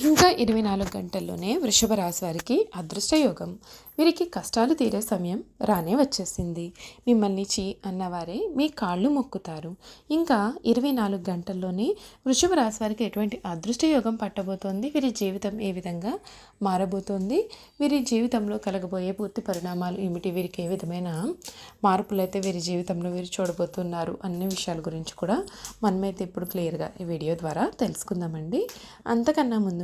ఇంకా ఇరవై నాలుగు గంటల్లోనే వృషభ రాశి వారికి అదృష్టయోగం. వీరికి కష్టాలు తీరే సమయం రానే వచ్చేసింది. మిమ్మల్ని చీ అన్నవారే మీ కాళ్ళు మొక్కుతారు. ఇంకా ఇరవై నాలుగు గంటల్లోనే వృషభ రాశి వారికి ఎటువంటి అదృష్టయోగం పట్టబోతోంది? వీరి జీవితం ఏ విధంగా మారబోతోంది? వీరి జీవితంలో కలగబోయే పూర్తి పరిణామాలు ఏమిటి? వీరికి ఏ విధమైన మార్పులు అయితే వీరి జీవితంలో వీరు చూడబోతున్నారు అన్ని విషయాల గురించి కూడా మనమైతే ఇప్పుడు క్లియర్గా ఈ వీడియో ద్వారా తెలుసుకుందామండి. అంతకన్నా ముందు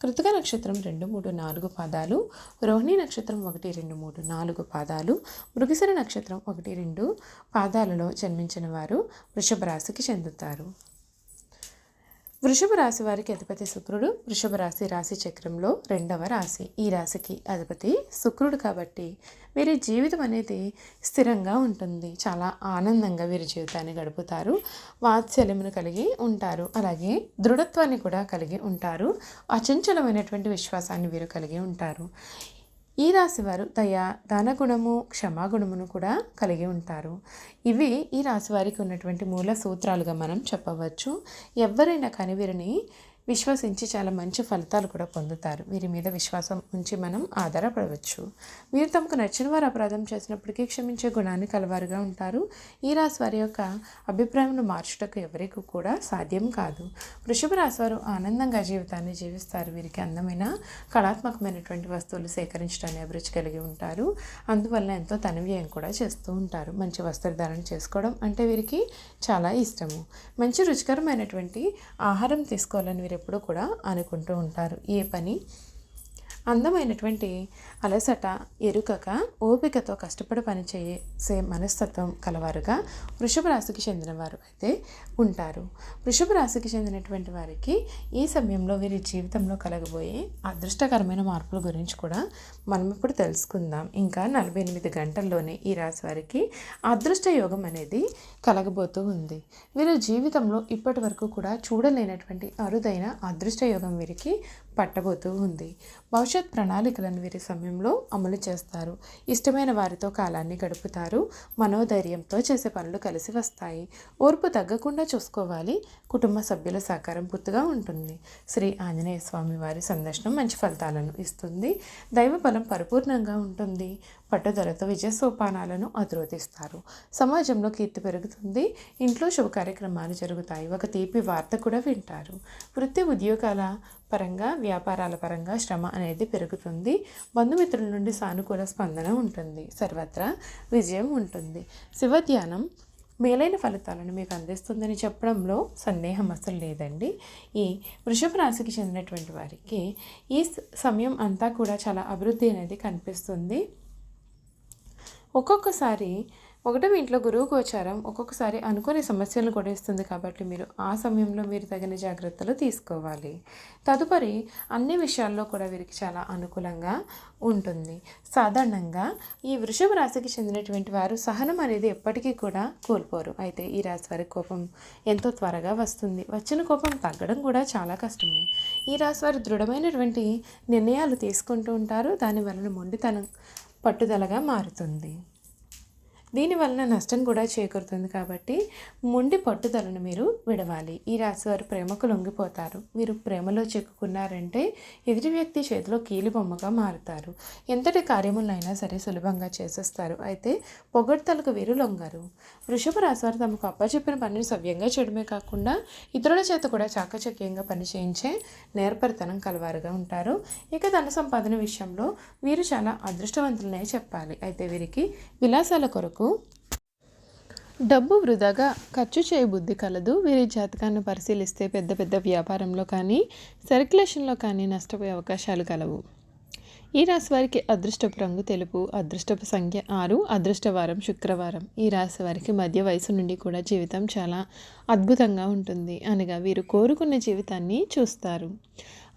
కృతిక నక్షత్రం రెండు మూడు నాలుగు పాదాలు రోహిణి నక్షత్రం ఒకటి రెండు మూడు నాలుగు పాదాలు మృగశిర నక్షత్రం ఒకటి రెండు పాదాలలో జన్మించిన వారు వృషభ రాశికి చెందుతారు. వృషభ రాశి వారికి అధిపతి శుక్రుడు. వృషభ రాశి రాశి చక్రంలో రెండవ రాశి. ఈ రాశికి అధిపతి శుక్రుడు కాబట్టి వీరి జీవితం అనేది స్థిరంగా ఉంటుంది. చాలా ఆనందంగా వీరి జీవితాన్ని గడుపుతారు. వాత్సల్యమును కలిగి ఉంటారు. అలాగే దృఢత్వాన్ని కూడా కలిగి ఉంటారు. అచంచలమైనటువంటి విశ్వాసాన్ని వీరు కలిగి ఉంటారు. ఈ రాశి వారు దయ దానగుణము క్షమాగుణమును కూడా కలిగి ఉంటారు. ఇవి ఈ రాశి వారికి ఉన్నటువంటి మూల సూత్రాలుగా మనం చెప్పవచ్చు. ఎవరైనా కానీ వీరిని విశ్వసించి చాలా మంచి ఫలితాలు కూడా పొందుతారు. వీరి మీద విశ్వాసం ఉంచి మనం ఆధారపడవచ్చు. వీరు తమకు నచ్చిన వారు అపరాధం చేసినప్పటికీ క్షమించే గుణాన్ని కలవారుగా ఉంటారు. ఈ రాశి వారి యొక్క అభిప్రాయంను మార్చుటకు ఎవరికి కూడా సాధ్యం కాదు. వృషభ రాశి వారు ఆనందంగా జీవితాన్ని జీవిస్తారు. వీరికి అందమైన కళాత్మకమైనటువంటి వస్తువులు సేకరించడాన్ని అభిరుచి కలిగి ఉంటారు. అందువల్ల ఎంతో తనవ్యయం కూడా చేస్తూ ఉంటారు. మంచి వస్త్రధారణ చేసుకోవడం అంటే వీరికి చాలా ఇష్టము. మంచి రుచికరమైనటువంటి ఆహారం తీసుకోవాలని వీరు ఎప్పుడూ కూడా అనుకుంటూ ఉంటారు. ఏ పని? అందమైనటువంటి అలసట ఎరుకక ఓపికతో కష్టపడి పనిచేసే మనస్తత్వం కలవారుగా వృషభ రాశికి చెందిన వారు అయితే ఉంటారు. వృషభ రాశికి చెందినటువంటి వారికి ఈ సమయంలో వీరి జీవితంలో కలగబోయే అదృష్టకరమైన మార్పుల గురించి కూడా మనం ఇప్పుడు తెలుసుకుందాం. ఇంకా నలభై ఎనిమిది గంటల్లోనే ఈ రాశి వారికి అదృష్ట యోగం అనేది కలగబోతూ ఉంది. వీరి జీవితంలో ఇప్పటి వరకు కూడా చూడలేనటువంటి అరుదైన అదృష్ట యోగం వీరికి పట్టబోతూ ఉంది. భవిష్యత్ ప్రణాళికలను వీరి సమయం సమయంలో అమలు చేస్తారు. ఇష్టమైన వారితో కాలాన్ని గడుపుతారు. మనోధైర్యంతో చేసే పనులు కలిసి వస్తాయి. ఓర్పు తగ్గకుండా చూసుకోవాలి. కుటుంబ సభ్యుల సహకారం పూర్తిగా ఉంటుంది. శ్రీ ఆంజనేయ స్వామి వారి సందర్శనం మంచి ఫలితాలను ఇస్తుంది. దైవ బలం పరిపూర్ణంగా ఉంటుంది. పట్టుదలతో విజయ సోపానాలను అధిరోధిస్తారు. సమాజంలో కీర్తి పెరుగుతుంది. ఇంట్లో శుభ కార్యక్రమాలు జరుగుతాయి. ఒక తీపి వార్త కూడా వింటారు. వృత్తి ఉద్యోగాల పరంగా వ్యాపారాల పరంగా శ్రమ అనేది పెరుగుతుంది. బంధుమిత్రుల నుండి సానుకూల స్పందన ఉంటుంది. సర్వత్రా విజయం ఉంటుంది. శివధ్యానం మేలైన ఫలితాలను మీకు అందిస్తుందని చెప్పడంలో సందేహం అసలు లేదండి. ఈ వృషభ రాశికి చెందినటువంటి వారికి ఈ సమయం అంతా కూడా చాలా అభివృద్ధి అనేది కనిపిస్తుంది. ఒక్కొక్కసారి ఒకటో ఇంట్లో గురువు గోచారం ఒక్కొక్కసారి అనుకోని సమస్యలను కూడా ఇస్తుంది కాబట్టి మీరు ఆ సమయంలో మీరు తగిన జాగ్రత్తలు తీసుకోవాలి. తదుపరి అన్ని విషయాల్లో కూడా వీరికి చాలా అనుకూలంగా ఉంటుంది. సాధారణంగా ఈ వృషభ రాశికి చెందినటువంటి వారు సహనం అనేది ఎప్పటికీ కూడా కోల్పోరు. అయితే ఈ రాశి వారి కోపం ఎంతో త్వరగా వస్తుంది. వచ్చిన కోపం తగ్గడం కూడా చాలా కష్టమే. ఈ రాశి వారు దృఢమైనటువంటి నిర్ణయాలు తీసుకుంటూ ఉంటారు. దాని వలన మొండితనం పట్టుదలగా మారుతుంది. దీనివలన నష్టం కూడా చేకూరుతుంది కాబట్టి మొండి పట్టుదలను మీరు విడవాలి. ఈ రాశివారు ప్రేమకు లొంగిపోతారు. మీరు ప్రేమలో చిక్కుకున్నారంటే ఎదుటి వ్యక్తి చేతిలో కీలిబొమ్మగా మారుతారు. ఎంతటి కార్యములైనా సరే సులభంగా చేసేస్తారు. అయితే పొగడ్తలకు వీరు లొంగరు. వృషభ రాశివారు తమకు అప్పచెప్పిన పనిని సవ్యంగా చేయడమే కాకుండా ఇతరుల చేత కూడా చాకచక్యంగా పనిచేయించే నేర్పరితనం కలవారుగా ఉంటారు. ఇక ధన సంపాదన విషయంలో వీరు చాలా అదృష్టవంతులనే చెప్పాలి. అయితే వీరికి విలాసాల కొరకు డబ్బు వృధాగా ఖర్చు చేయ బుద్ధి కలదు. వీరి జాతకాన్ని పరిశీలిస్తే పెద్ద పెద్ద వ్యాపారంలో కానీ సర్క్యులేషన్లో కానీ నష్టపోయే అవకాశాలు కలవు. ఈ రాశి వారికి అదృష్టపు రంగు తెలుపు అదృష్టపు సంఖ్య ఆరు అదృష్టవారం శుక్రవారం. ఈ రాశి వారికి మధ్య వయసు నుండి కూడా జీవితం చాలా అద్భుతంగా ఉంటుంది. అనగా వీరు కోరుకున్న జీవితాన్ని చూస్తారు.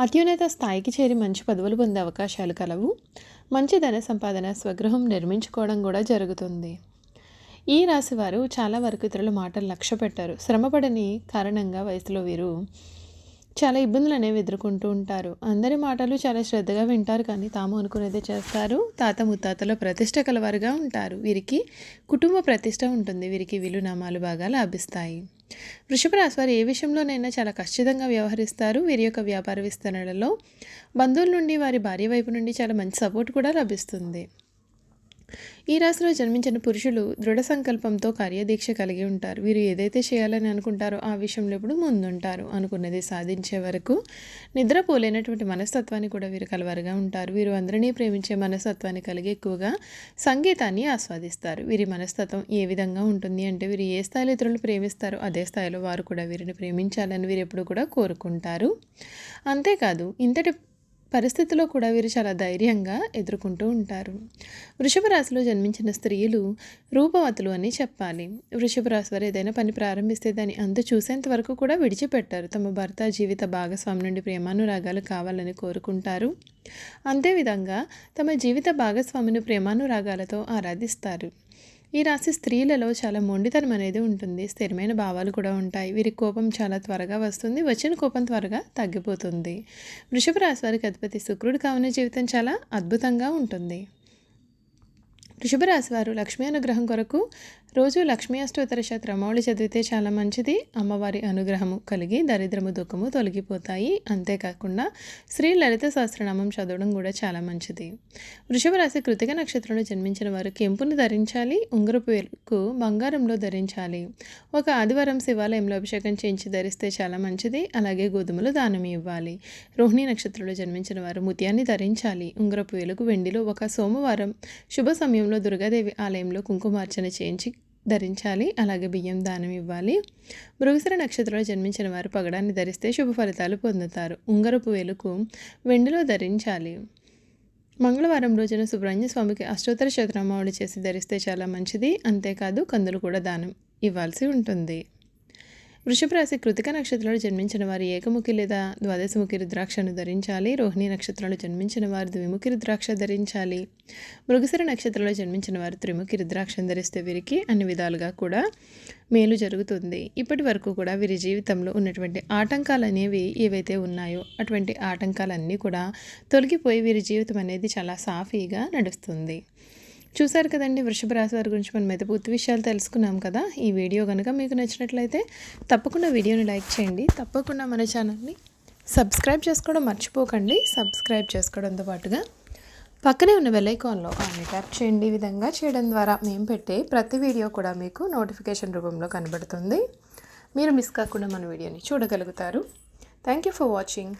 అత్యున్నత స్థాయికి చేరి మంచి పదవులు పొందే అవకాశాలు కలవు. మంచి ధన సంపాదన స్వగృహం నిర్మించుకోవడం కూడా జరుగుతుంది. ఈ రాశి వారు చాలా వరకు ఇతరుల మాటలు లక్ష్య పెట్టారు. శ్రమపడని కారణంగా వయసులో వీరు చాలా ఇబ్బందులు అనేవి ఎదుర్కొంటూ ఉంటారు. అందరి మాటలు చాలా శ్రద్ధగా వింటారు కానీ తాము అనుకునేదే చేస్తారు. తాత ముత్తాతలో ప్రతిష్ట కలవారుగా ఉంటారు. వీరికి కుటుంబ ప్రతిష్ట ఉంటుంది. వీరికి విలునామాలు బాగా లాభిస్తాయి. వృషభ రాశి వారు ఏ విషయంలోనైనా చాలా ఖచ్చితంగా వ్యవహరిస్తారు. వీరి యొక్క వ్యాపార విస్తరణలో బంధువుల నుండి వారి భార్య వైపు నుండి చాలా మంచి సపోర్ట్ కూడా లభిస్తుంది. ఈ రాశిలో జన్మించిన పురుషులు దృఢ సంకల్పంతో కార్యదీక్ష కలిగి ఉంటారు. వీరు ఏదైతే చేయాలని అనుకుంటారో ఆ విషయంలో ఎప్పుడు ముందుంటారు అనుకున్నది సాధించే వరకు నిద్రపోలేనటువంటి మనస్తత్వాన్ని కూడా వీరు కలవారుగా ఉంటారు. వీరు అందరినీ ప్రేమించే మనస్తత్వాన్ని కలిగి ఎక్కువగా సంగీతాన్ని ఆస్వాదిస్తారు. వీరి మనస్తత్వం ఏ విధంగా ఉంటుంది అంటే వీరు ఏ స్థాయిలో ఇతరులు ప్రేమిస్తారో అదే స్థాయిలో వారు కూడా వీరిని ప్రేమించాలని వీరు ఎప్పుడు కూడా కోరుకుంటారు. అంతేకాదు ఇంతటి పరిస్థితిలో కూడా వీరు చాలా ధైర్యంగా ఎదుర్కొంటూ ఉంటారు. వృషభ రాశిలో జన్మించిన స్త్రీలు రూపవతులు అని చెప్పాలి. వృషభ రాశి వారు ఏదైనా పని ప్రారంభిస్తే దాన్ని అంత చూసేంత వరకు కూడా విడిచిపెట్టారు. తమ భర్త జీవిత భాగస్వామి నుండి ప్రేమానురాగాలు కావాలని కోరుకుంటారు. అంతేవిధంగా తమ జీవిత భాగస్వామిని ప్రేమానురాగాలతో ఆరాధిస్తారు. ఈ రాశి స్త్రీలలో చాలా మొండితనం అనేది ఉంటుంది. స్థిరమైన భావాలు కూడా ఉంటాయి. వీరి కోపం చాలా త్వరగా వస్తుంది. వచ్చిన కోపం త్వరగా తగ్గిపోతుంది. వృషభ రాశి వారికి అధిపతి శుక్రుడు కావున జీవితం చాలా అద్భుతంగా ఉంటుంది. వృషభరాశి వారు లక్ష్మీ అనుగ్రహం కొరకు రోజు లక్ష్మీ అష్టోత్తర శతమౌళి చదివితే చాలా మంచిది. అమ్మవారి అనుగ్రహము కలిగి దరిద్రము దుఃఖము తొలగిపోతాయి. అంతేకాకుండా శ్రీ లలిత సహస్రనామం చదవడం కూడా చాలా మంచిది. వృషభరాశి కృతిక నక్షత్రంలో జన్మించిన వారు కెంపును ధరించాలి ఉంగరపు వేలుకు బంగారంలో ధరించాలి. ఒక ఆదివారం శివాలయంలో అభిషేకం చేయించి ధరిస్తే చాలా మంచిది. అలాగే గోధుమలు దానం ఇవ్వాలి. రోహిణి నక్షత్రంలో జన్మించిన వారు ముత్యాన్ని ధరించాలి. ఉంగరపు వేలుకు వెండిలో ఒక సోమవారం శుభ సమయం సమయంలో దుర్గాదేవి ఆలయంలో కుంకుమార్చన చేయించి ధరించాలి. అలాగే బియ్యం దానం ఇవ్వాలి. మృగశిర నక్షత్రంలో జన్మించిన వారు పగడాన్ని ధరిస్తే శుభ ఫలితాలు పొందుతారు. ఉంగరపు వేలుకు వెండిలో ధరించాలి. మంగళవారం రోజున సుబ్రహ్మణ్య స్వామికి అష్టోత్తర శతనామావళి చేసి ధరిస్తే చాలా మంచిది. అంతేకాదు కందులు కూడా దానం ఇవ్వాల్సి ఉంటుంది. వృషభ రాశి కృతిక నక్షత్రంలో జన్మించిన వారు ఏకముఖి లేదా ద్వాదశముఖి రుద్రాక్షను ధరించాలి. రోహిణి నక్షత్రంలో జన్మించిన వారు ద్విముఖి రుద్రాక్ష ధరించాలి. మృగశిర నక్షత్రంలో జన్మించిన వారు త్రిముఖి రుద్రాక్షను ధరిస్తే వీరికి అన్ని విధాలుగా కూడా మేలు జరుగుతుంది. ఇప్పటి వరకు కూడా వీరి జీవితంలో ఉన్నటువంటి ఆటంకాలు అనేవి ఏవైతే ఉన్నాయో అటువంటి ఆటంకాలన్నీ కూడా తొలగిపోయి వీరి జీవితం అనేది చాలా సాఫీగా నడుస్తుంది. చూసారు కదండి వృషభ రాశి వారి గురించి మనం అయితే పూర్తి విషయాలు తెలుసుకున్నాం కదా. ఈ వీడియో కనుక మీకు నచ్చినట్లయితే తప్పకుండా వీడియోని లైక్ చేయండి. తప్పకుండా మన ఛానల్ని సబ్స్క్రైబ్ చేసుకోవడం మర్చిపోకండి. సబ్స్క్రైబ్ చేసుకోవడంతో పాటుగా పక్కనే ఉన్న బెల్లైకాన్లో ఆమె ట్యాప్ చేయండి. ఈ విధంగా చేయడం ద్వారా మేము పెట్టే ప్రతి వీడియో కూడా మీకు నోటిఫికేషన్ రూపంలో కనబడుతుంది. మీరు మిస్ కాకుండా మన వీడియోని చూడగలుగుతారు. Thank you for watching